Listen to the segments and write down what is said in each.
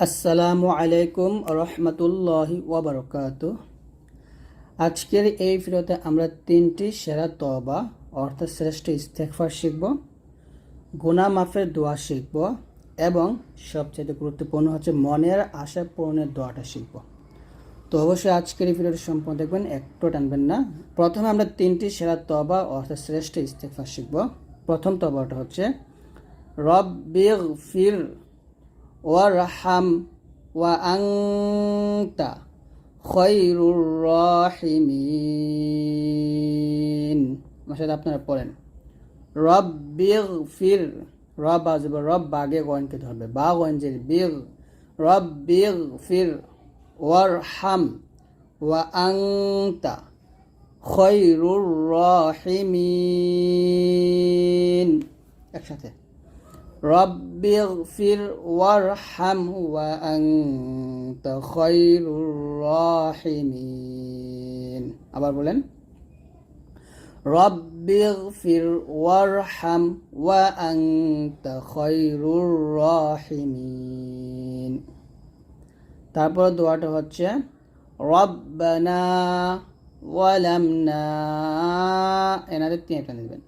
আসসালামু আলাইকুম রহমতুল্লাহি ওবরকাত আজকের এই ভিডিওতে আমরা তিনটি সেরা তবা অর্থাৎ শ্রেষ্ঠ ইস্তেকফার শিখব গুনা মাফের দোয়া শিখব এবং সবচেয়ে গুরুত্বপূর্ণ হচ্ছে মনের আশা পূরণের দোয়াটা শিখব। তো অবশ্যই আজকের এই ভিডিওটি সম্পূর্ণ দেখবেন একটু টানবেন না। প্রথমে আমরা তিনটি সেরা তবা অর্থাৎ শ্রেষ্ঠ ইস্তেকফার শিখব। প্রথম তবাটা হচ্ছে রব্বিগ ফির ওয়ারহাম ওয়া আংতা খৈরুর রাহিমিন। আমার সাথে আপনারা পড়েন। রব বিগ ফির রব আসবে রব বাগে গয়নকে ধরবে বা গঞ্জের বিগ রব বিগ ফির ওয়ারহাম ওয়া আংতা খৈরুর রাহিমিন। একসাথে। رب اغفر وارحم وأنت خير الراحمين আবার বলেন رب اغفر وارحم وأنت خير الراحمين তারপর দোয়াটা হচ্ছে রব্বানা ওয়ালামনা এনাদের তিন একটা দিবেন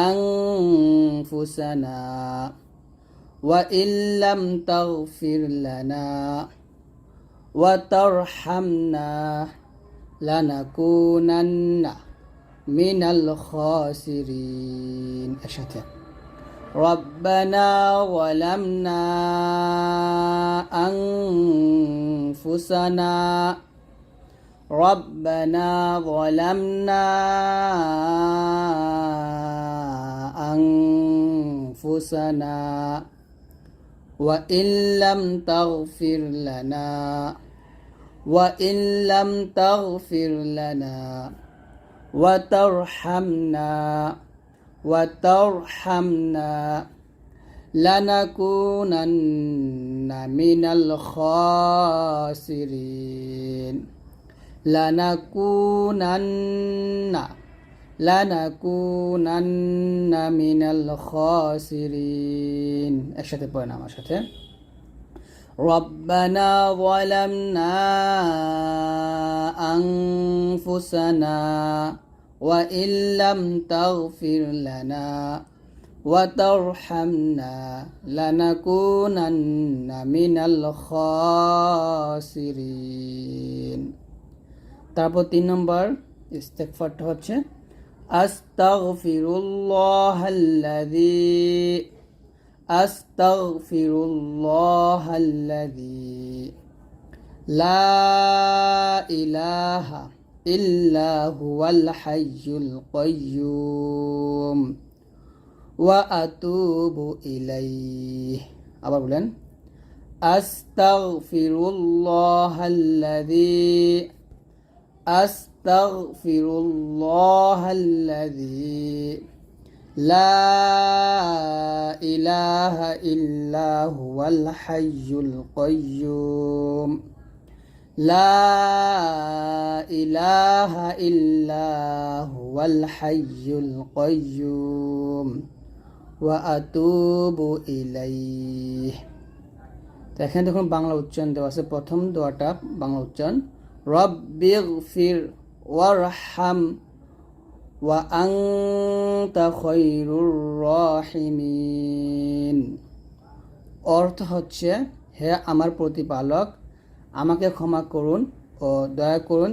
আংফুসানা وإن لم تغفر لنا وترحمنا لنكونن من الخاسرين. أشهد ربنا ظلمنا أنفسنا. ربنا ظلمنا أنفسنا وإن لم تغفر لنا وإن لم تغفر لنا وترحمنا وترحمنا لنكونن من الخاسرين لنكونن লানাকুনান্না মিনাল খাসিরিন একসাথে পড়েন আমার সাথে ربنا ظلمنا أنفسنا وإن لم تغفر لنا وترحمنا لنكونن من الخاسرين তারপর তিন নম্বর ইস্তেকফারটা হচ্ছে أستغفر الله الذي أستغفر الله الذي لا إله إلا هو الحي القيوم وأتوب إليه. أبغى أستغفر الله الذي أستغفر أستغفر الله الذي لا إله إلا هو الحي القيوم لا إله إلا هو الحي القيوم وأتوب إليه তো এখানে দেখুন বাংলা উচ্চারণ দেওয়া আছে প্রথম দোয়াটা বাংলা উচ্চারণ রব্বিগ ফির ওয়ারহাম ওয়া আংতা খৈরুর রহিমিন অর্থ হচ্ছে হে আমার প্রতিপালক আমাকে ক্ষমা করুন ও দয়া করুন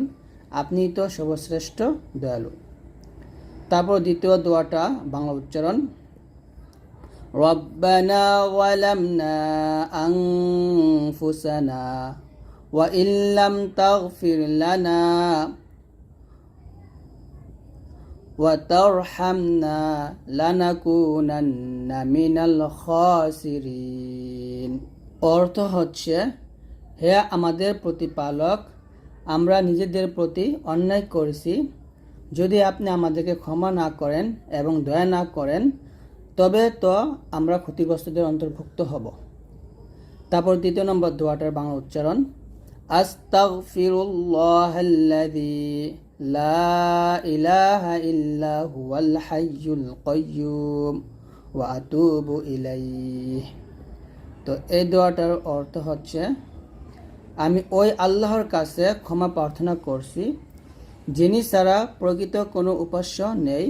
আপনি তো সর্বশ্রেষ্ঠ দয়ালু তারপর দ্বিতীয় দোয়াটা বাংলা উচ্চারণ ربنا ظلمنا أنفسنا وإن لم تغفر لنا وترحمنا لنكونن من الخاسرين অর্থ হচ্ছে হে আমাদের প্রতিপালক আমরা নিজেদের প্রতি অন্যায় করেছি যদি আপনি আমাদেরকে ক্ষমা না করেন এবং দয়া না করেন তবে তো আমরা ক্ষতিগ্রস্তদের অন্তর্ভুক্ত হব তারপর দ্বিতীয় নম্বর দোয়াটার বাংলা উচ্চারণ আস্তাগফিরুল্লাহাল্লাযী ইলাহা ইল্লা হুয়াল হাইয়ুল কাইয়্যুম ওয়া আতুবু ইলাইহি। তো এই দোয়াটার অর্থ হচ্ছে, আমি ওই আল্লাহর কাছে ক্ষমা প্রার্থনা করছি, যিনি ছাড়া প্রকৃত কোনো উপাস্য নেই।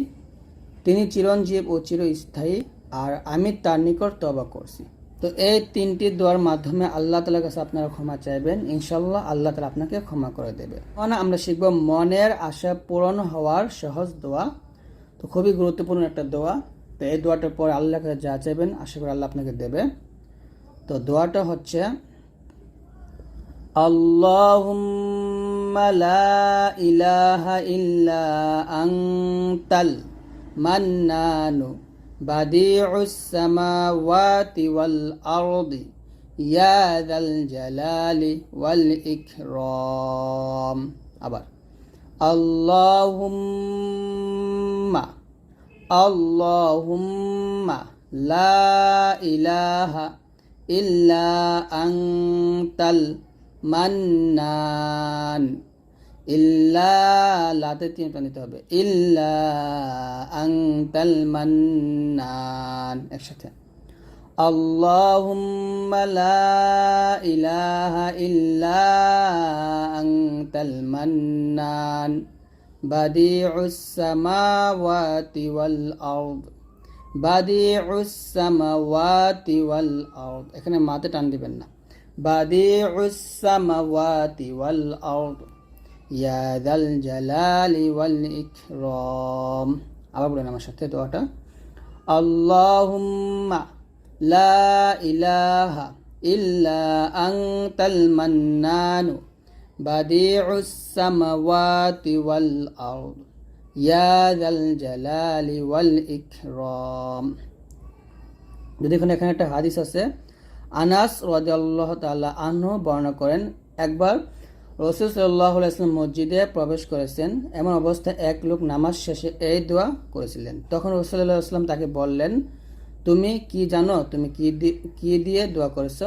তিনি চিরঞ্জীব ও চিরস্থায়ী, আর আমি তার নিকট তবা করছি। তো এই তিনটি দোয়ার মাধ্যমে আল্লাহ তালার কাছে আপনারা ক্ষমা চাইবেন ইনশাল্লাহ আল্লাহ তালা আপনাকে ক্ষমা করে দেবে মানে আমরা শিখব মনের আশা পূরণ হওয়ার সহজ দোয়া তো খুবই গুরুত্বপূর্ণ একটা দোয়া তো এই দোয়াটার পরে আল্লাহর কাছে যা চাইবেন আশা করি আল্লাহ আপনাকে দেবে তো দোয়াটা হচ্ছে اللهم لا إله إلا أنت المنان بديع السماوات والأرض يا ذا الجلال والإكرام. أبر. اللهم اللهم لا إله إلا أنت المنان. ইল্লা লাতে তিন নিতে হবে। ইল্লা আংতাল মান্নান, একসাথে। আল্লাহুম্মা লা ইলাহা ইল্লা আংতাল মান্নান, বাদিউস সামাওয়াতি ওয়াল আরদ, বাদিউস সামাওয়াতি ওয়াল আরদ। এখানে মাতে টান দিবেন না। বাদিউস সামাওয়াতি ওয়াল আরদ। দাল জালালি ওয়াল ইকরাম। আবার বলেন আমার সাথে দোয়াটা। লা ইলাহা ইল্লা আনতাল মান্নানু বাদিউস সামাওয়াতি ওয়াল আরদ। ইয়া দাল জালালি যদি এখানে এখানে একটা হাদিস আছে, আনাস রাদিয়াল্লাহু তাআলা বর্ণনা করেন, একবার রসুল সাল্লাহ ইসলাম মসজিদে প্রবেশ করেছেন। এমন অবস্থায় এক লোক নামাজ শেষে এই দোয়া করেছিলেন। তখন রসুল্লাহ ইসলাম তাকে বললেন, তুমি কি জানো, তুমি কি কি দিয়ে দোয়া করেছ?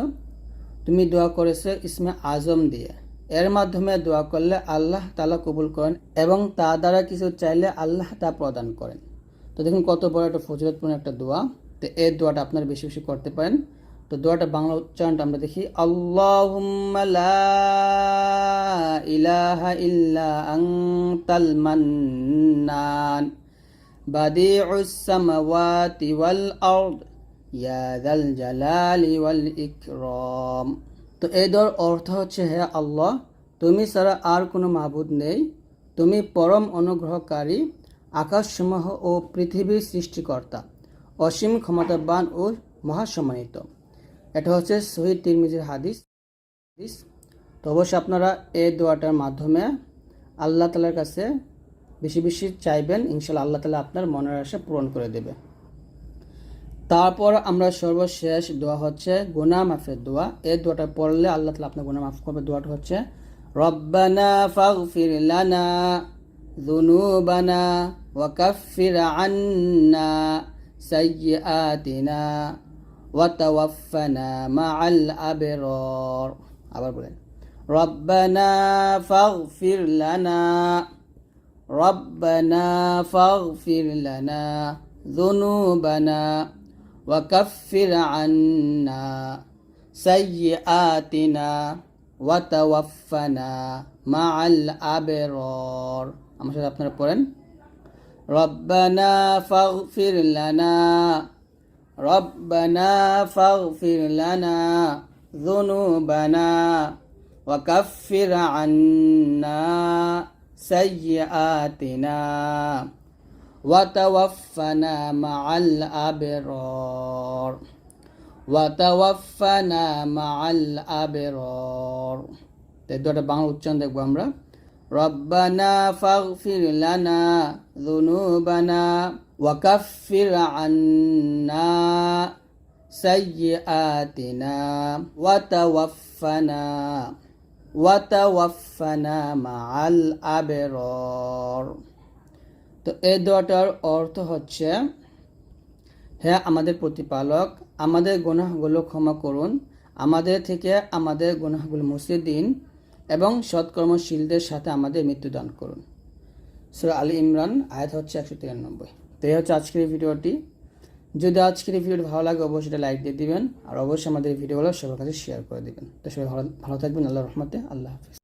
তুমি দোয়া করেছ ইসমে আজম দিয়ে। এর মাধ্যমে দোয়া করলে আল্লাহ তালা কবুল করেন এবং তা দ্বারা কিছু চাইলে আল্লাহ তা প্রদান করেন। তো দেখুন কত বড় একটা ফজিলতপূর্ণ একটা দোয়া। তো এই দোয়াটা আপনারা বেশি বেশি করতে পারেন। তো দোয়াটা বাংলা উচ্চারণটা আমরা দেখি, আল্লাহুম্মা লা ইলাহা ইল্লা আনতাল মান্নান, বাদিউস সামাওয়াতি তো এই দোয়ার অর্থ হচ্ছে, হে আল্লাহ, তুমি ছাড়া আর কোনো মাহবুদ নেই। তুমি পরম অনুগ্রহকারী, আকাশসমূহ ও পৃথিবীর সৃষ্টিকর্তা, অসীম ক্ষমতাবান ও মহাসম্মানিত। এটা হচ্ছে শহীদ তিরমিজির হাদিস হাদিস তো অবশ্যই আপনারা এই দোয়াটার মাধ্যমে আল্লাহ তালার কাছে বেশি বেশি চাইবেন ইনশাল্লাহ আল্লাহ তালা আপনার মনের আশা পূরণ করে দেবে তারপর আমরা সর্বশেষ দোয়া হচ্ছে গুনা মাফের দোয়া এই দোয়াটা পড়লে আল্লাহ তালা আপনার গুনা মাফ করবে দোয়াটা হচ্ছে রব্বানা ফাগফির লানা ذنوبنا وكفر عنا سيئاتنا ওয়াতাওয়াফানা মাআল আবরার আবার বলেন রব্বানা ফাগফির লানা রব্বানা ফাগফির লানা যুনুবানা ওয়াকাফির আন্না সাইয়্যাতিনা ওয়াতাওয়াফানা মাআল আবরার আমার সাথে আপনারা পড়েন রব্বানা ফাগফির লানা ربنا فاغفر لنا ذنوبنا وكفر عنا سيئاتنا وتوفنا مع الأبرار وتوفنا مع الأبرار দুটো বাংলা উচ্চারণ দেখবো আমরা রব্বানা ফাগফির লানা যুনুবানা وكفر عنا سيئاتنا وتوفنا وتوفنا مع الأبرار তো এই দোয়াটার অর্থ হচ্ছে হ্যাঁ আমাদের প্রতিপালক আমাদের গুনাহগুলো ক্ষমা করুন আমাদের থেকে আমাদের গুনাহগুলো মুছে দিন এবং সৎকর্মশীলদের সাথে আমাদের মৃত্যুদান করুন সুরা আলী ইমরান আয়াত হচ্ছে একশো তিরানব্বই তো এই হচ্ছে আজকের এই ভিডিওটি। যদি আজকের এই ভিডিওটি ভালো লাগে, অবশ্যই এটা লাইক দিয়ে দিবেন। আর অবশ্যই আমাদের এই ভিডিওগুলো সবার কাছে শেয়ার করে দিবেন। তো সবাই ভালো ভালো থাকবেন। আল্লাহ রহমতে আল্লাহ হাফিজ।